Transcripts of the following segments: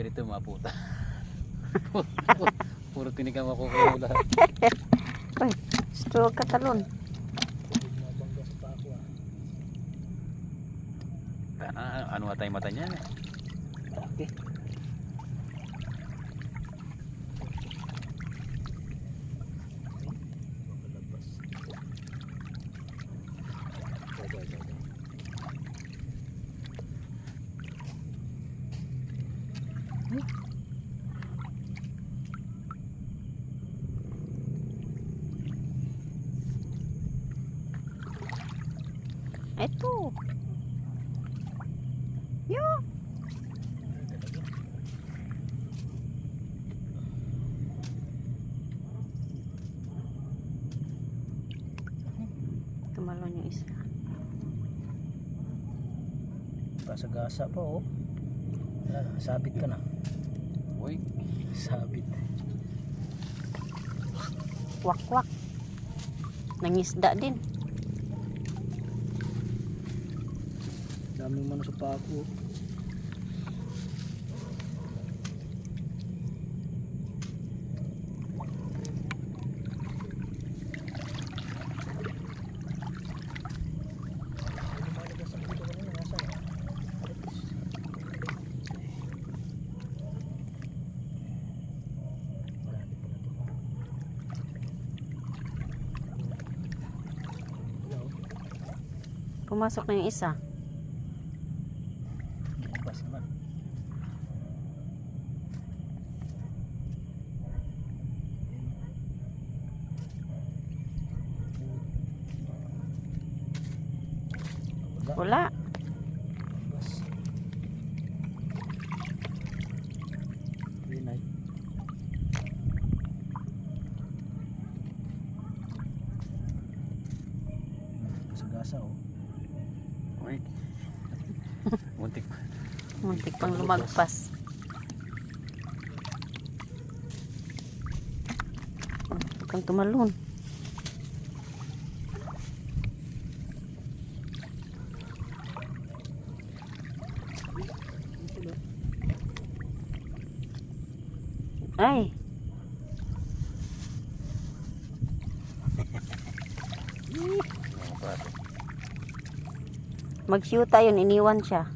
ang pipirito mga puta. Puro tinikam ako kayo lahat. Uy, stroke ka talon. Kana, ano atay mata niya? Laki. Ito. Yo. Tumalon yung isa. Gasa-gasa pa oh. Sabit ka na. Uy, Sabit. Wak-wak. Nangisda din. Daming mano sa pako. Pumasok na yung isa. Bas naman. Wala. Wala. Bas. Yun ay. Gasa-gasa oh. uy. Muntik pa. Muntik pang lumagpas. Huwag kang tumalon. Ay, mag-shoot tayo, iniwan siya.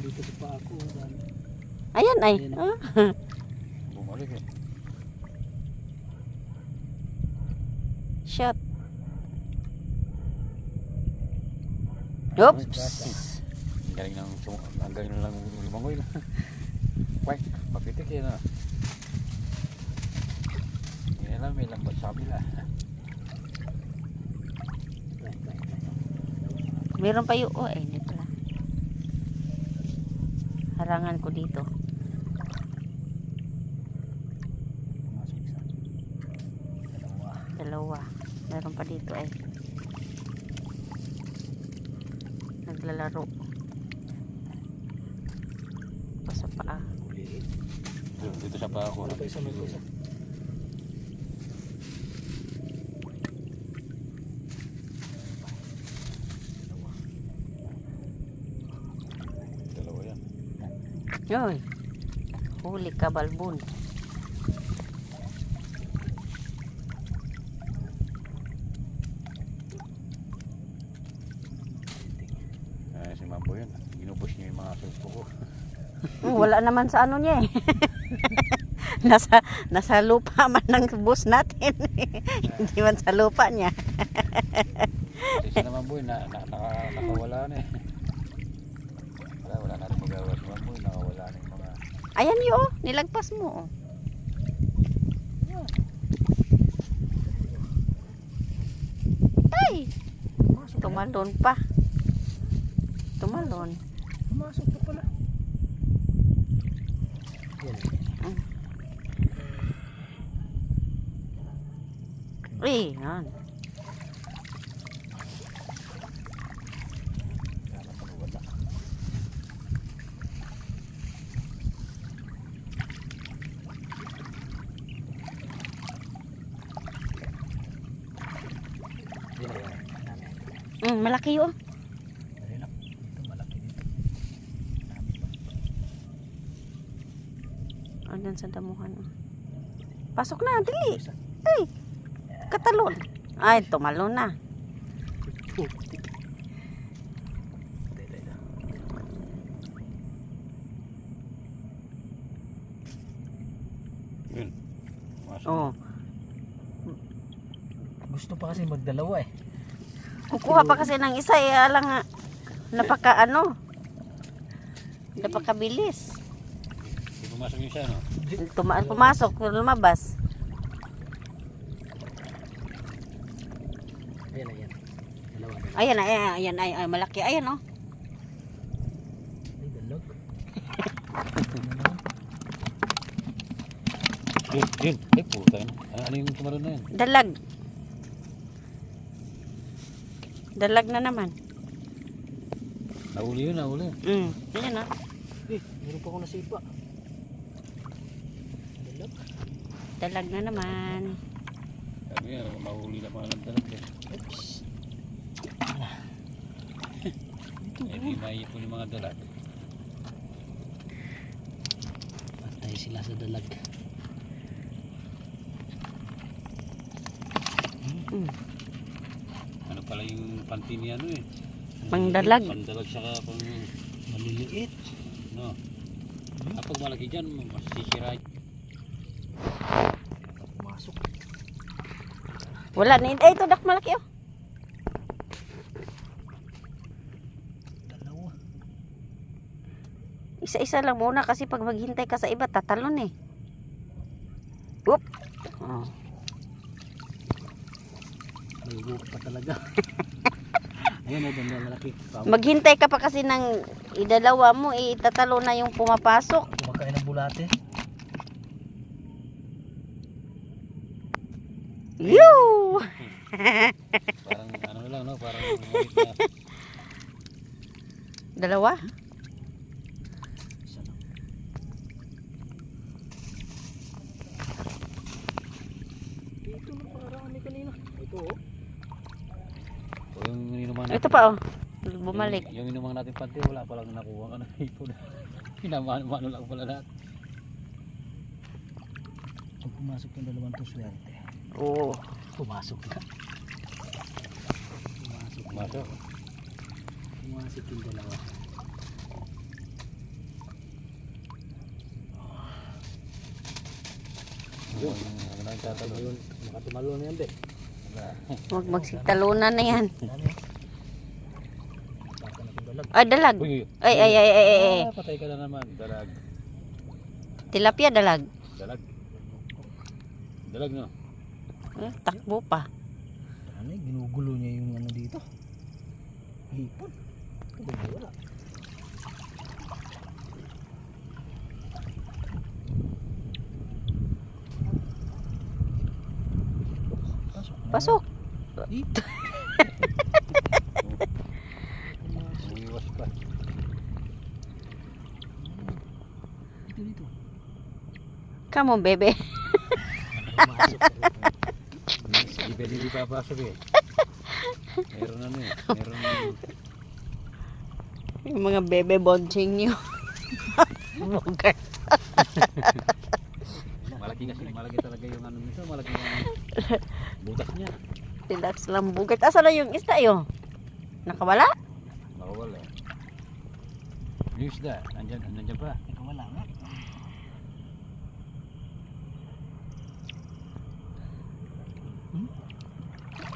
Dito sa pa ako. dami. Ayan ay. Ah. Bumalik eh. Shot. Oops. Ang galing ng ang galing lang lumangoy na. Wait, mapitik yun ah. Hindi alam, may lambat sa kabila. Meron pa yung, oh, eh. Harangan ko dito. Dalawa. Meron pa dito eh. Naglalaro. Pa sa paa. Uliin. Dito, dito siya pa ako. Ano pa isa may isa? Dalawa. Dalawa yan. Yoy. Huli ka balbon. Eh, si Mambo yun. Ginubos niya yung mga sulpo ko. Hmm, wala naman sa ano niya eh. nasa nasa lupa man ng bus natin. Hindi man sa lupa niya. Kasi si Mambo yun, na, na, naka, nakawala na eh. Wala, wala na rin magawa si Mambo yun. Nakawala na yung Ayan yo, nilagpas mo. oh. Ay, Pumasok na. tumalon pa. Tumalon. Pumasok na pala. Yan. Eh, yan. Mm, malaki yun. Andyan ah, sa damuhan. Pasok na, dili. Ay, katalon. Ay, tumalo na. Yun. Oh. Gusto pa kasi magdalawa eh. Kukuha pa kasi ng isa eh, alang nga. Napaka ano. Napakabilis. Pumasok yung siya, no? Tuma pumasok, lumabas. Ayan, ayan. Dalawa, dalawa. Ayan, ayan, ayan, ayan, ayan, malaki. Ayan, oh. Yun, yun. Ay, puta. Ano, ano yung tumalon na yun? Dalag. Dalag na naman. Nahuli yun, nahuli. Mm. Ayan, oh. Eh, meron pa ako nasipa. Dalag. Dalag na naman. Sabi nga, mahuli na mga nagdalag eh. Oops. Eh, di maipon yung mga dalag. Patay sila sa dalag. Mm. Ano pala yung panty ni ano eh? Pangdalag. Pandalag saka pang... Maliliit. No. Kapag malaki dyan, masisira. Pumasok. Wala na. Ay, ito, dak malaki, oh. Dalawa. Isa-isa lang muna kasi pag maghintay ka sa iba, tatalon eh. Oop. Oh. Buhok pa talaga. Ayan, ay ganda malaki. Maghintay ka pa kasi ng idalawa mo, eh, tatalo na yung pumapasok. Kumakain ng bulate. Yoo! Parang ano lang, no? Parang. Dalawa? Ito na parami kanina. Ito oh. Yung inuman Ito pa, oh. Bumalik. Yung, yung inuman natin panty, wala palang nakuha ka ng ipon. Pinamano-mano lang pala lahat. Pag pumasok yung dalawang to swerte. Oo. Pumasok na. Pumasok. Masok. Pumasok yung dalawa. Yun. Ang nagtatalo. Ayun, makatumalo na yan, be. Huwag magsitalunan na yan. Ano. Ay, dalag. Uy. Ay, ay, ay, ay, ay. Ah, patay ka na naman. Dalag. Tilapia, dalag. Dalag. Dalag, no? Eh, takbo pa. Ano eh, ginugulo niya yung ano dito. Hipon. Wala. Pasok. Umiwas pa. Dito, dito. Come on, bebe. Hindi pwede di papasok eh. Meron ano eh. Meron Yung mga bebe bonching nyo. Bugart. malaki kasi malaki talaga yung ano nito. Malaki yung butas niya. Relax lang bugart. Asa na yung isda yun? Nakawala? Nakawala. Yung isda. Nandyan, nandyan pa. Ikaw wala nga.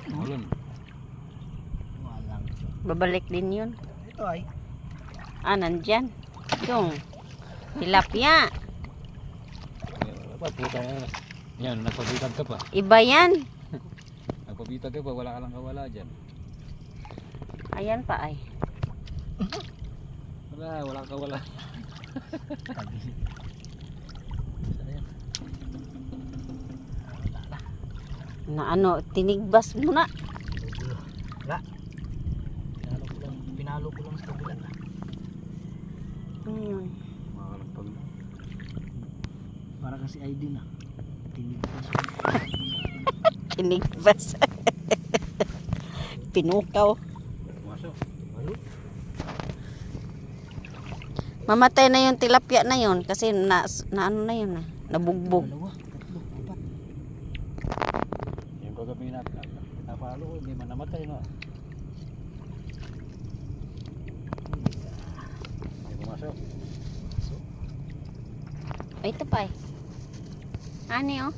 Ulon. Walang. Babalik din yun. Ito ay. Ah, nandyan. Yung tilapia. Pa, puta yan. Yan, nagpabitag ka pa. Iba yan. Nagpabitag ka pa. Wala ka lang kawala dyan. Ayan pa ay. Wala, wala ka wala. Na. Ano, tinigbas mo na. Wala. Pinalo ko lang. Pinalo ko lang sa? Makakalampag na. Para kasi ID na. Tinigbas. Pinukaw. Pumasok. Malo. Mamatay na yung tilapia na yun kasi na, na ano na yun nabugbog. Dalawa, tatlo, apat. Yung kagabi na, na, napalo hindi man namatay, no? Ay, ito pa eh. Ani oh.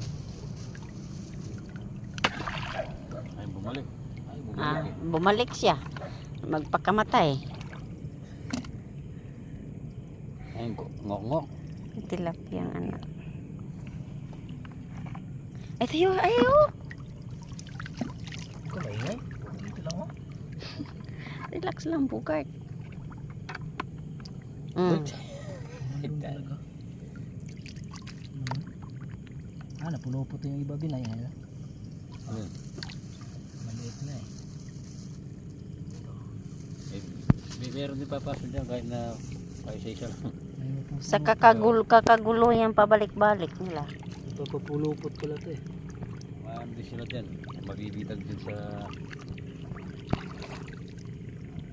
Ay, bumalik. Ay, bumalik Ah, eh. bumalik siya. Magpakamatay. Ay, ngok-ngok. Tilapiyang anak. Ito yun, ayo. ito maingay. Dito lang oh. Relax lang, bugart. Mm. Ah, napulupot yung iba binay. Ano? Ayun. Maliit na eh. Eh, may meron din papasok dyan kahit na kahit isa-isa lang. Ayun po. Sa kakagulo, kakagulo yan pabalik-balik nila. Papapulupot pala to eh. Maano din sila dyan. Mabibitag din sa...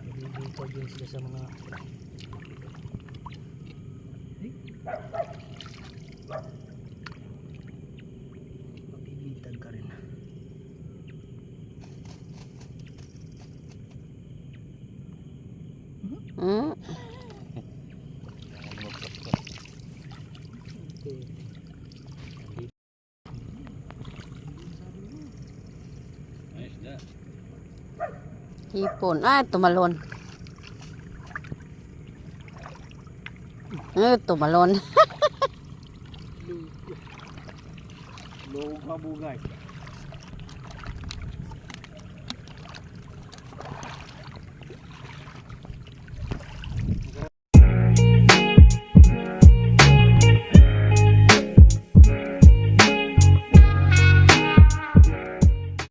Nabibitag din sila sa mga... Ay. ีป่นอ้าตุมาลนเออตุมาลน ลงข้าบูไง